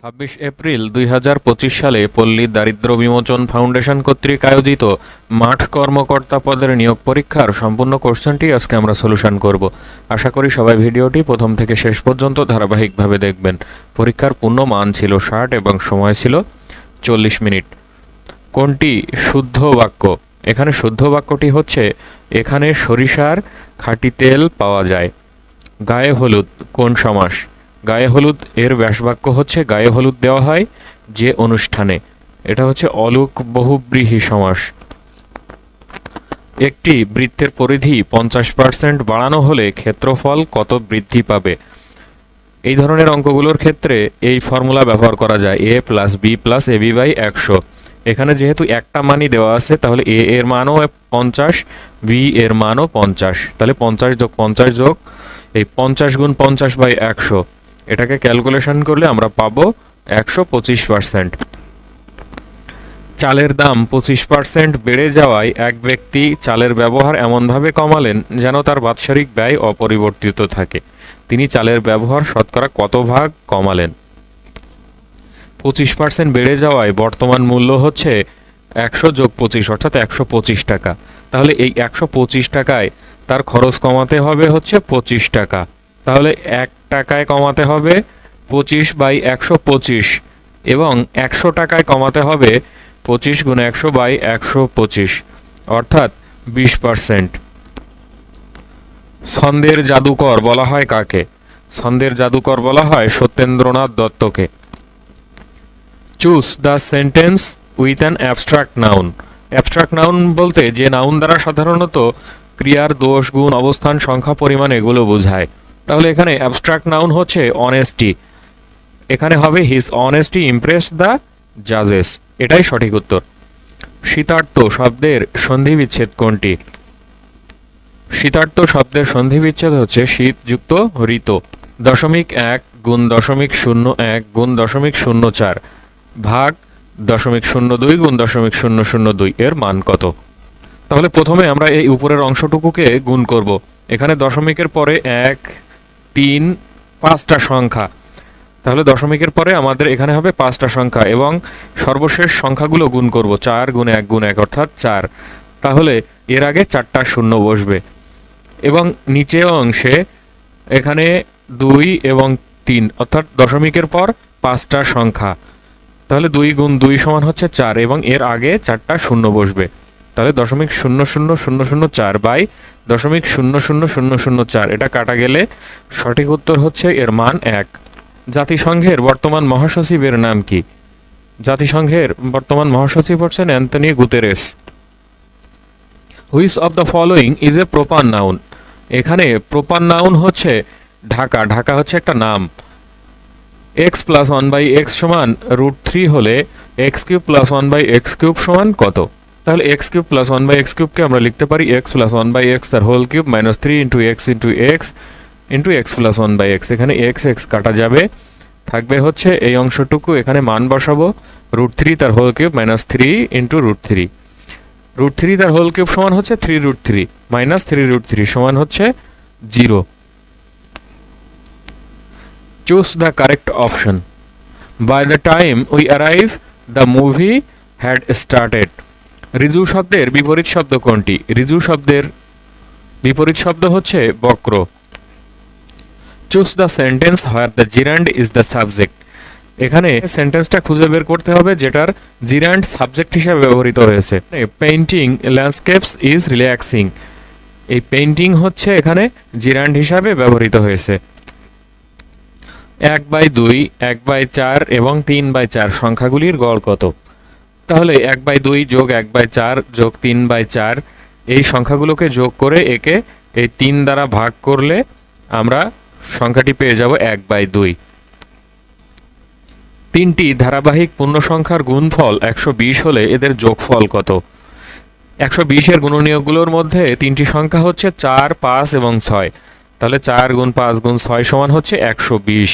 ছাব্বিশ এপ্রিল দুই হাজার পঁচিশ সালে পল্লী দারিদ্র বিমোচন ফাউন্ডেশন কর্তৃক আয়োজিত মাঠ কর্মকর্তা পদের নিয়োগ পরীক্ষার সম্পূর্ণ কোশ্চেনটি আজকে আমরা সলিউশন করব। আশা করি সবাই ভিডিওটি প্রথম থেকে শেষ পর্যন্ত ধারাবাহিকভাবে দেখবেন। পরীক্ষার পূর্ণ মান ছিল ষাট এবং সময় ছিল চল্লিশ মিনিট। কোনটি শুদ্ধ বাক্য? এখানে শুদ্ধ বাক্যটি হচ্ছে, এখানে সরিষার খাঁটি তেল পাওয়া যায়। গায়ে হলুদ, কোন সমাস? গায়ে হলুদ, এর ব্যাসবাক্য হচ্ছে গায়ে হলুদ দেওয়া হয় যে অনুষ্ঠানে। এটা হচ্ছে অলোক বহুব্রীহি সমাস। একটি বৃত্তের পরিধি পঞ্চাশ পার্সেন্ট বাড়ানো হলে ক্ষেত্রফল কত বৃদ্ধি পাবে? এই ধরনের অঙ্কগুলোর ক্ষেত্রে এই ফর্মুলা ব্যবহার করা যায়। A plus B plus A B by একশো। এখানে যেহেতু একটা মানই দেওয়া আছে, তাহলে এ এর মানও পঞ্চাশ, বি এর মানও পঞ্চাশ। তাহলে পঞ্চাশ যোগ পঞ্চাশ যোগ, এই পঞ্চাশ গুণ পঞ্চাশ বাই একশো। এটাকে ক্যালকুলেশন করলে আমরা পাবো একশো পঁচিশ পার্সেন্ট চালের দাম পঁচিশ পার্সেন্ট বেড়ে যাওয়ায় এক ব্যক্তি চালের ব্যবহার এমনভাবে কমালেন যেন তার বাৎসরিক ব্যয় অপরিবর্তিত থাকে। তিনি চালের ব্যবহার শতকরা কত ভাগ কমালেন? পঁচিশ পার্সেন্ট বেড়ে যাওয়ায় বর্তমান মূল্য হচ্ছে একশো যোগ পঁচিশ, অর্থাৎ একশো পঁচিশ টাকা। তাহলে এই একশো পঁচিশ টাকায় তার খরচ কমাতে হবে হচ্ছে পঁচিশ টাকা। তাহলে এক টাকায় কমাতে হবে পঁচিশ বাই একশো পঁচিশ এবং একশো টাকায় কমাতে হবে পঁচিশ গুণ একশো বাই একশো পঁচিশ, অর্থাৎ বিশ পারসেন্ট। ছন্দের জাদুকর বলা হয় কাকে? ছন্দের জাদুকর বলা হয় Satyendranath দত্তকে। Choose the sentence with an abstract noun. Abstract noun বলতে যে নাউন দ্বারা সাধারণত ক্রিয়ার দোষ, গুণ, অবস্থান, সংখ্যা, পরিমাণ এগুলো বোঝায়। তাহলে এখানে অ্যাবস্ট্রাক্ট নাউন হচ্ছে অনেস্টি এখানে হবে হিজ অনেস্টি ইমপ্রেস দ্য জাজেস এটাই সঠিক উত্তর। শীতার্থ শব্দের সন্ধি বিচ্ছেদ কোনটি? শীতার্থ শব্দের সন্ধি বিচ্ছেদ হচ্ছে শীতযুক্ত ঋত। দশমিক এক গুণ দশমিক শূন্য এক গুণ দশমিক শূন্য চার ভাগ দশমিক শূন্য দুই গুণ দশমিক শূন্য শূন্য দুই এর মান কত? তাহলে প্রথমে আমরা এই উপরের অংশটুকুকে গুণ করব। এখানে দশমিকের পরে এক তিন, পাঁচটা সংখ্যা। তাহলে দশমিকের পরে আমাদের এখানে হবে পাঁচটা সংখ্যা এবং সর্বশেষ সংখ্যাগুলো গুণ করব, চার গুণ এক গুণ এক অর্থাৎ চার। তাহলে এর আগে চারটা শূন্য বসবে। এবং নিচে অংশে এখানে দুই এবং তিন, অর্থাৎ দশমিকের পর পাঁচটা সংখ্যা। তাহলে দুই গুণ দুই সমান হচ্ছে চার এবং এর আগে চারটা শূন্য বসবে। তাহলে দশমিক শূন্য শূন্য শূন্য শূন্য চার বাই দশমিক শূন্য শূন্য শূন্য শূন্য চার। এটা কাটা গেলে সঠিক উত্তর হচ্ছে এর মান এক। জাতিসংঘের বর্তমান মহাসচিবের নাম কি? জাতিসংঘের বর্তমান মহাসচিব হচ্ছেন Antonio Guterres. Which of the following is a proper noun. এখানে প্রপার নাউন হচ্ছে ঢাকা। ঢাকা হচ্ছে একটা নাম। X plus one by x সমান রুট থ্রি হলে x cube plus one by x cube সমান কত? তাহলে x cube plus one by x কিউবকে আমরা লিখতে পারি x plus one by x তার whole cube minus three into x into x into x plus one by x এখানে x x কাটা যাবে। থাকবে হচ্ছে এই অংশটুকু, এখানে মান বসাবো। রুট থ্রি তার whole cube minus three into root three root three তার হোল কিউব সমান হচ্ছে three root three minus three root three সমান হচ্ছে zero choose the correct option by the time we arrive the movie had started Riju শব্দের বিপরীত শব্দ কোনটি? রিজু শব্দের বিপরীত শব্দ হচ্ছে বক্র। Choose the sentence where the gerund is the subject এখানে সেন্টেন্সটা খুঁজে বের করতে হবে যেটার জিরান্ড সাবজেক্ট হিসেবে ব্যবহৃত হয়েছে। পেইন্টিং ল্যান্ডস্কেপস ইজ রিল্যাক্সিং এই পেইন্টিং হচ্ছে এখানে জিরান্ড হিসাবে ব্যবহৃত হয়েছে। এক বাই দুই, এক বাই চার এবং তিন বাই চার সংখ্যাগুলির গড় কত? তাহলে এক বাই দুই যোগ এক বাই চার যোগ তিন বাই চার, এই সংখ্যাগুলোকে যোগ করে একে এই তিন দ্বারা ভাগ করলে আমরা সংখ্যাটি পেয়ে যাব এক বাই দুই। তিনটি ধারাবাহিক পূর্ণ সংখ্যার গুণফল একশো বিশ হলে এদের যোগফল কত? একশো বিশের গুণনীয়কগুলোর মধ্যে তিনটি সংখ্যা হচ্ছে চার, পাঁচ এবং ছয়। তাহলে চার গুণ পাঁচ গুণ ছয় সমান হচ্ছে একশো বিশ।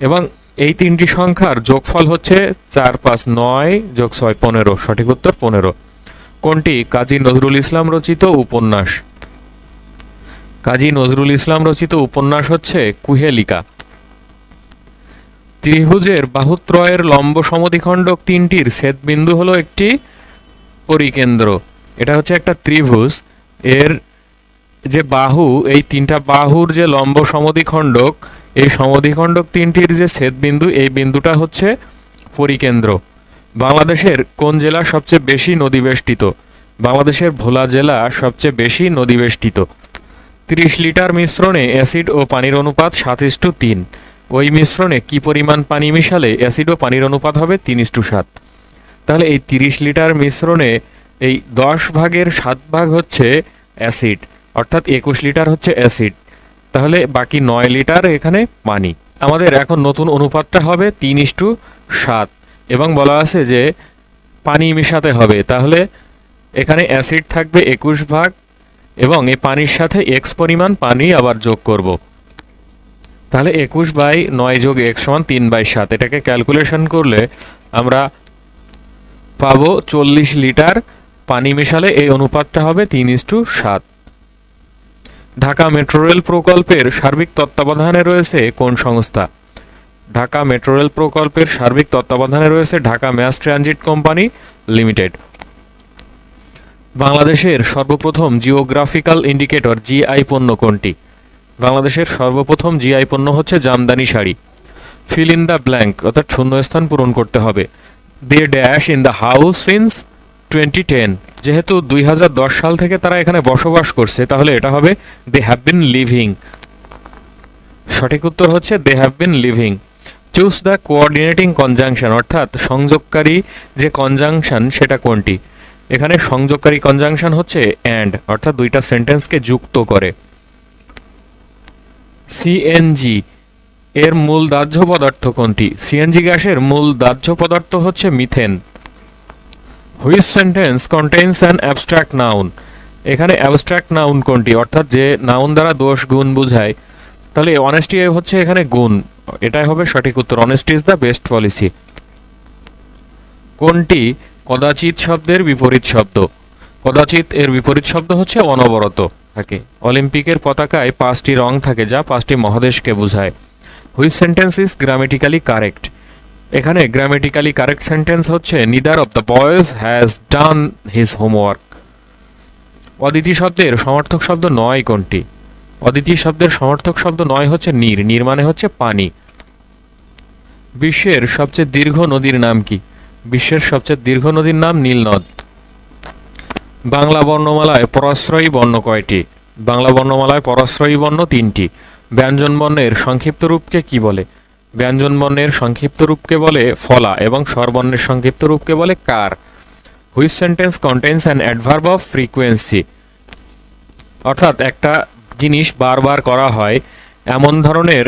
এবং এই তিনটি সংখ্যার যোগফল হচ্ছে চার পাঁচ নয় যোগ ছয় পনেরো, সঠিক উত্তর পনেরো। কোনটি? কাজী নজরুল ইসলাম রচিত উপন্যাস। কাজী নজরুল ইসলাম রচিত উপন্যাস হচ্ছে কুহেলিকা। ত্রিভুজের বাহুত্রয়ের লম্ব সমদ্বিখণ্ডক তিনটির ছেদবিন্দু হলো একটি পরিকেন্দ্র। এটা হচ্ছে একটা ত্রিভুজ। এর যে বাহু, এই তিনটা বাহুর যে লম্ব সমদ্বিখণ্ডক এই সমদ্বিখণ্ডক তিনটির যে ছেদবিন্দু, এই বিন্দুটা হচ্ছে পরিকেন্দ্র। বাংলাদেশের কোন জেলা সবচেয়ে বেশি নদীবেষ্টিত? বাংলাদেশের ভোলা জেলা সবচেয়ে বেশি নদীবেষ্টিত। তিরিশ লিটার মিশ্রণে অ্যাসিড ও পানির অনুপাত সাত ইস্টু তিন। ওই মিশ্রণে কি পরিমাণ পানি মিশালে অ্যাসিড ও পানির অনুপাত হবে তিন ইস্টু সাত? তাহলে এই তিরিশ লিটার মিশ্রণে এই দশ ভাগের সাত ভাগ হচ্ছে অ্যাসিড, অর্থাৎ একুশ লিটার হচ্ছে অ্যাসিড। তাহলে বাকি নয় লিটার এখানে পানি। আমাদের এখন নতুন অনুপাতটা হবে তিন ইস্টু সাত। এবং বলা আছে যে পানি মেশাতে হবে। তাহলে এখানে অ্যাসিড থাকবে একুশ ভাগ এবং এই পানির সাথে এক্স পরিমাণ পানি আবার যোগ করব। তাহলে একুশ বাই নয় যোগ এক সমান তিন বাই সাত। এটাকে ক্যালকুলেশন করলে আমরা পাবো চল্লিশ লিটার পানি মেশালে এই অনুপাতটা হবে তিন ইস্টু সাত। ঢাকা মেট্রো রেল প্রকল্পের সার্বিক তত্ত্বাবধানে রয়েছে কোন সংস্থা? ঢাকা মেট্রো রেল প্রকল্পের সার্বিক তত্ত্বাবধানে রয়েছে Dhaka mass transit company limited. বাংলাদেশের সর্বপ্রথম জিওগ্রাফিক্যাল ইন্ডিকেটর জিআই পণ্য কোনটি? বাংলাদেশের সর্বপ্রথম জিআই পণ্য হচ্ছে Jamdani sari. Fill in the blank অর্থাৎ শূন্যস্থান পূরণ করতে হবে। They dash in the house since twenty ten যেহেতু দুই হাজার দশ সাল থেকে তারা এখানে বসবাস করছে, তাহলে এটা হবে দে হ্যাভ বিন লিভিং সঠিক উত্তর হচ্ছে they have been living choose the coordinating conjunction অর্থাৎ সংযোগকারী যে কনজাংশন সেটা কোনটি? এখানে সংযোগকারী কনজাংশন হচ্ছে অ্যান্ড অর্থাৎ দুইটা সেন্টেন্সকে যুক্ত করে। সিএনজি এর মূল দাহ্য পদার্থ কোনটি? সিএনজি গ্যাসের মূল দাহ্য পদার্থ হচ্ছে methane. Which sentence contains an abstract noun এখানে অ্যাবস্ট্রাক্ট নাউন কোনটি? অর্থাৎ যে নাউন দ্বারা দোষ গুণ বুঝায়, তাহলে অনেস্টি হচ্ছে এখানে গুণ। এটাই হবে সঠিক উত্তর। Honesty is the best policy কোনটি? কদাচিৎ শব্দের বিপরীত শব্দ। কদাচিৎ এর বিপরীত শব্দ হচ্ছে অনবরত থাকে। অলিম্পিকের পতাকায় পাঁচটি রং থাকে, যা পাঁচটি মহাদেশকে বোঝায়। Which sentence is grammatically correct এখানে গ্রামেটিক্যালি কারেক্ট সেন্টেন্স হচ্ছে neither of the boys has done his homework Aditi শব্দের সমর্থক শব্দ নয় কোনটি? অদিতি শব্দের সমর্থক শব্দ নয় হচ্ছে নীর নীর মানে হচ্ছে পানি। বিশ্বের সবচেয়ে দীর্ঘ নদীর নাম কি? বিশ্বের সবচেয়ে দীর্ঘ নদীর নাম নীল নদ বাংলা বর্ণমালায় পরাশ্রয়ী বর্ণ কয়টি? বাংলা বর্ণমালায় পরাশ্রয়ী বর্ণ তিনটি। ব্যঞ্জন বর্ণের সংক্ষিপ্ত রূপকে কি বলে? ব্যঞ্জন বর্ণের সংক্ষিপ্ত রূপকে বলে ফলা এবং স্বরবর্ণের সংক্ষিপ্ত রূপকে বলে কার। Which sentence contains an adverb of frequency অর্থাৎ একটা জিনিস বারবার করা হয়, এমন ধরনের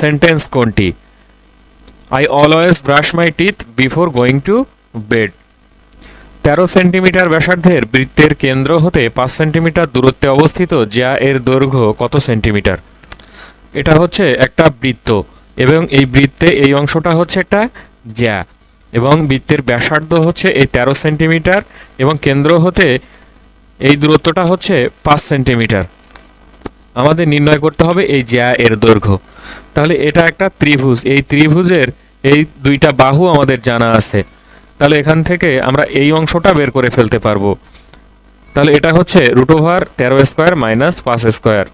সেন্টেন্স কোনটি? I always brush my teeth before going to bed তেরো সেন্টিমিটার ব্যাসার্ধের বৃত্তের কেন্দ্র হতে পাঁচ সেন্টিমিটার দূরত্বে অবস্থিত, যা এর দৈর্ঘ্য কত সেন্টিমিটার? এটা হচ্ছে একটা বৃত্ত। এবং এই বৃত্তে এই অংশটা হচ্ছে একটা জ্যা এবং বৃত্তের ব্যাসার্ধ হচ্ছে এই তেরো সেন্টিমিটার এবং কেন্দ্র হতে এই দূরত্বটা হচ্ছে পাঁচ সেন্টিমিটার। আমাদের নির্ণয় করতে হবে এই জ্যা এর দৈর্ঘ্য। তাহলে এটা একটা ত্রিভুজ। এই ত্রিভুজের এই দুইটা বাহু আমাদের জানা আছে। তাহলে এখান থেকে আমরা এই অংশটা বের করে ফেলতে পারব। তাহলে এটা হচ্ছে রুট ওভার তেরো স্কোয়ার মাইনাস পাঁচ স্কোয়ার।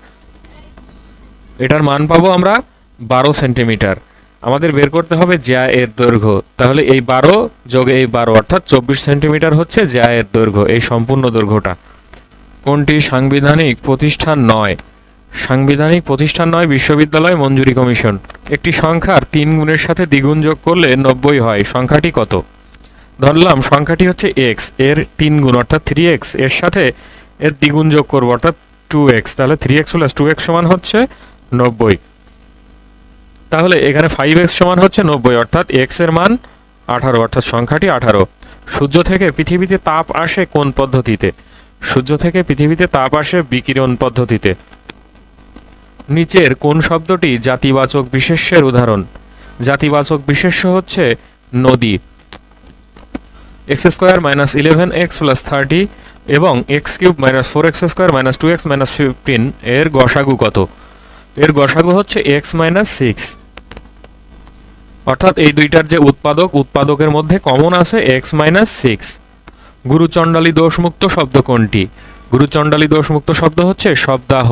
এটার মান পাবো আমরা বারো সেন্টিমিটার। আমাদের বের করতে হবে জ্যা এর দৈর্ঘ্য। তাহলে এই বারো যোগে এই বারো, অর্থাৎ চব্বিশ সেন্টিমিটার হচ্ছে জ্যা এর দৈর্ঘ্য, এই সম্পূর্ণ দৈর্ঘ্যটা। কোনটি? সাংবিধানিক প্রতিষ্ঠান নয়। সাংবিধানিক প্রতিষ্ঠান নয়, বিশ্ববিদ্যালয়, মঞ্জুরি কমিশন। একটি সংখ্যার তিন গুণের সাথে দ্বিগুণ যোগ করলে নব্বই হয়। সংখ্যাটি কত? ধরলাম, সংখ্যাটি হচ্ছে এক্স, এর তিন গুণ, অর্থাৎ থ্রি এক্স, এর সাথে এর দ্বিগুণ যোগ করব, অর্থাৎ টু এক্স। তাহলে three x plus two x সমান হচ্ছে নব্বই। তাহলে এখানে ফাইভ এক্স সমান হচ্ছে নব্বই, অর্থাৎ এক্সের মান আঠারো, অর্থাৎ সংখ্যাটি আঠারো। সূর্য থেকে পৃথিবীতে তাপ আসে কোন পদ্ধতিতে? সূর্য থেকে পৃথিবীতে তাপ আসে বিকিরণ পদ্ধতিতে। নিচের কোন শব্দটি জাতিবাচক বিশেষ্যের উদাহরণ? জাতিবাচক বিশেষ্য হচ্ছে নদী। X square minus eleven x plus thirty এবং x cube minus four x square minus two x minus fifteen এর গসাগু কত? এর গসাগু হচ্ছে এক্স মাইনাস সিক্স অর্থাৎ এই দুইটার যে উৎপাদক, উৎপাদকের মধ্যে কমন আছে এক্স মাইনাস সিক্স গুরুচণ্ডালী দোষমুক্ত শব্দ কোনটি? গুরুচণ্ডালী দোষমুক্ত শব্দ হচ্ছে শব্দাহ।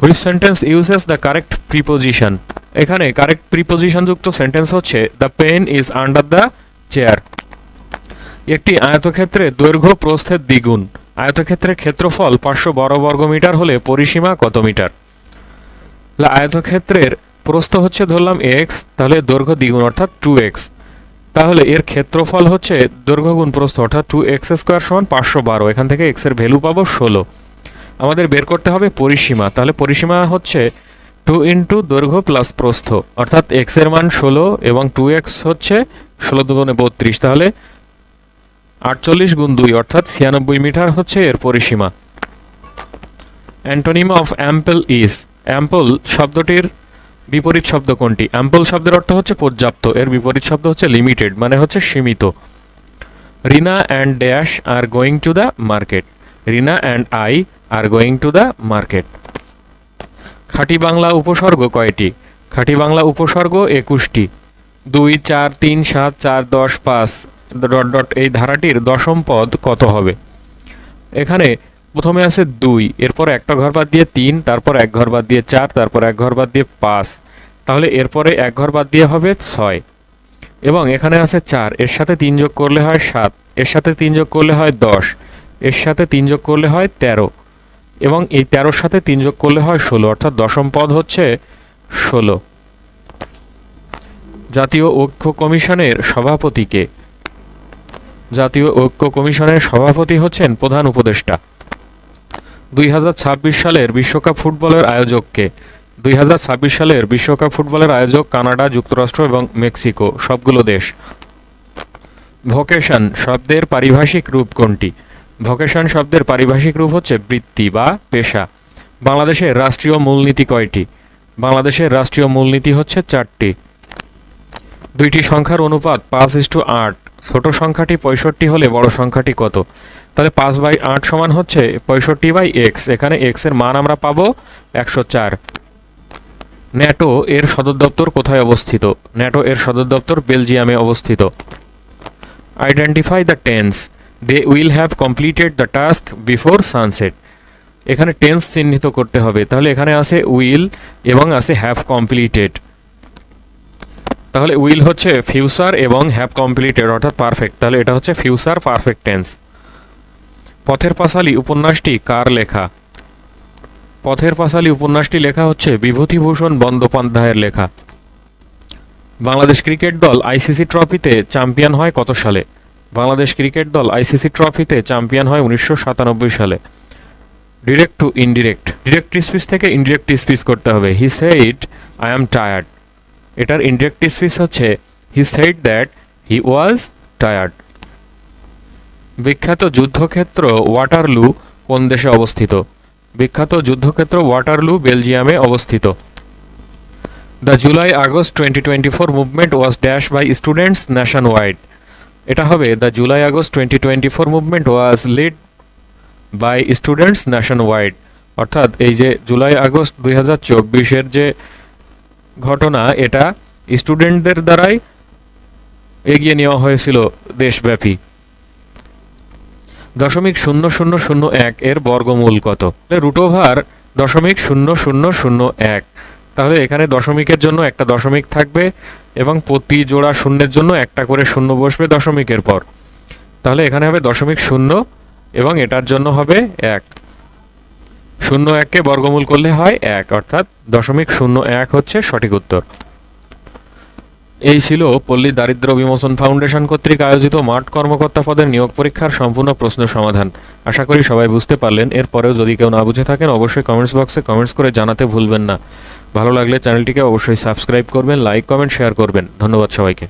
Which sentence uses the correct preposition এখানে কারেক্ট প্রিপোজিশন যুক্ত সেন্টেন্স হচ্ছে the pen is under the chair একটি আয়তক্ষেত্রে দৈর্ঘ্য প্রস্থের দ্বিগুণ। আয়তক্ষেত্রের ক্ষেত্রফল পাঁচশো বারো বর্গমিটার হলে পরিসীমা কত মিটার? আয়তক্ষেত্রের প্রস্থ হচ্ছে ধরলাম এক্স তাহলে দৈর্ঘ্য দ্বিগুণ অর্থাৎ টু এক্স তাহলে এর ক্ষেত্রফল হচ্ছে দৈর্ঘ্য গুণ প্রস্থ অর্থাৎ টু এক্স স্কোয়ার সমান পাঁচশো বারো। এখান থেকে এক্সের ভ্যালু পাবো ষোলো। আমাদের বের করতে হবে পরিসীমা। তাহলে পরিসীমা হচ্ছে টু ইন্টু দৈর্ঘ্য প্লাস প্রস্থ। অর্থাৎ এক্সের মান ষোলো এবং টু এক্স হচ্ছে ষোলো দুগুণে বত্রিশ। তাহলে আটচল্লিশ গুণ দুই অর্থাৎ ছিয়ানব্বই মিটার হচ্ছে এর পরিসীমা। Antonym of ample is ample শব্দটির বিপরীত শব্দ কোনটি? অ্যাম্পল শব্দের অর্থ হচ্ছে পর্যাপ্ত। এর বিপরীত শব্দ হচ্ছে লিমিটেড মানে হচ্ছে সীমিত। Rina and dash are going to the market Rina and I are going to the market খাঁটি বাংলা উপসর্গ কয়টি? খাঁটি বাংলা উপসর্গ একুশটি। দুই, চার, তিন, সাত, চার, দশ, পাঁচ ডট ডট এই ধারাটির দশম পদ কত হবে? এখানে প্রথমে আছে দুই, এরপর একটা ঘর বাদ দিয়ে তিন, তারপর এক ঘর বাদ দিয়ে চার, তারপর এক ঘর বাদ দিয়ে পাঁচ। তাহলে এরপরে এক ঘর বাদ দিয়ে হবে ছয়। এবং এখানে আছে চার, এর সাথে তিন যোগ করলে হয় সাত, এর সাথে তিন যোগ করলে হয় দশ, এর সাথে তিন যোগ করলে হয় তেরো। এবং এই তেরোর সাথে তিন যোগ করলে হয় ষোলো, অর্থাৎ দশম পদ হচ্ছে ষোলো। জাতীয় ঐক্য কমিশনের সভাপতিকে। জাতীয় ঐক্য কমিশনের সভাপতি হচ্ছেন প্রধান উপদেষ্টা। দুই হাজার ছাব্বিশ সালের বিশ্বকাপ ফুটবলের আয়োজককে, দুই হাজার ছাব্বিশ সালের বিশ্বকাপ ফুটবলের আয়োজক কানাডা, যুক্তরাষ্ট্র এবং মেক্সিকো, সবগুলো দেশ। ভোকেশন শব্দের পারিভাষিক রূপ কোনটি? ভোকেশন শব্দের পারিভাষিক রূপ হচ্ছে বৃত্তি বা পেশা। বাংলাদেশের রাষ্ট্রীয় মূলনীতি কয়টি? বাংলাদেশের রাষ্ট্রীয় মূলনীতি হচ্ছে চারটি। দুইটি সংখ্যার অনুপাত পাঁচ ইস্টু আট। ছোট সংখ্যাটি পঁয়ষট্টি হলে বড় সংখ্যাটি কত? তাহলে পাঁচ বাই আট সমান হচ্ছে পঁয়ষট্টি বাই এক্স এখানে এক্সের মান আমরা পাবো একশো চার। ন্যাটো এর সদর দপ্তর কোথায় অবস্থিত? ন্যাটো এর সদর দপ্তর বেলজিয়ামে অবস্থিত। Identify the tense they will have completed the task before sunset এখানে টেন্স চিহ্নিত করতে হবে। তাহলে এখানে আছে উইল এবং আছে হ্যাভ কমপ্লিটেড তাহলে উইল হচ্ছে ফিউচার এবং হ্যাভ কমপ্লিটেড, অর্থাৎ পারফেক্ট। তাহলে এটা হচ্ছে future, perfect tense. Pather Panchali উপন্যাসটি কার লেখা? পথের পাঁচালী উপন্যাসটি লেখা হচ্ছে বিভূতিভূষণ বন্দ্যোপাধ্যায়ের লেখা। বাংলাদেশ ক্রিকেট দল আইসিসি ট্রফিতে চ্যাম্পিয়ন হয় কত সালে? বাংলাদেশ ক্রিকেট দল আইসিসি ট্রফিতে চ্যাম্পিয়ন হয় উনিশশো সাতানব্বই সালে। Direct to indirect direct speech থেকে ইনডিরেক্ট স্পিচ করতে হবে। He said I am tired এটার ইনডিরেক্ট স্পিচ হচ্ছে he said that he was tired বিখ্যাত যুদ্ধক্ষেত্র ওয়াটারলু কোন দেশে অবস্থিত? বিখ্যাত যুদ্ধক্ষেত্র ওয়াটারলু, বেলজিয়ামে অবস্থিত। The July August twenty twenty four movement was dash by students nationwide এটা হবে the July August twenty twenty four movement was led by students nationwide অর্থাৎ এই যে জুলাই আগস্ট দুই হাজার চব্বিশের যে ঘটনা এটা স্টুডেন্টদের দ্বারাই এগিয়ে নেওয়া হয়েছিল দেশব্যাপী। দশমিক শূন্য শূন্য শূন্য এক এর বর্গমূল কত? রুট ওভার দশমিক শূন্য শূন্য শূন্য এক। তাহলে এখানে দশমিকের জন্য একটা দশমিক থাকবে এবং প্রতি জোড়া শূন্যের জন্য একটা করে শূন্য বসবে দশমিকের পর। তাহলে এখানে হবে দশমিক শূন্য এবং এটার জন্য হবে এক। শূন্য এককে বর্গমূল করলে হয় এক, অর্থাৎ দশমিক শূন্য এক হচ্ছে সঠিক উত্তর। এই ছিল পল্লী দারিদ্র বিমোচন ফাউন্ডেশন কর্তৃক আয়োজিত মাঠ কর্মকর্তা পদের নিয়োগ পরীক্ষার সম্পূর্ণ প্রশ্ন সমাধান। আশা করি সবাই বুঝতে পারলেন। এরপরেও যদি কেউ না বুঝে থাকেন, অবশ্যই কমেন্টস বক্সে কমেন্টস করে জানাতে ভুলবেন না। ভালো লাগলে চ্যানেলটিকে অবশ্যই সাবস্ক্রাইব করবেন, লাইক, কমেন্ট, শেয়ার করবেন। ধন্যবাদ সবাইকে।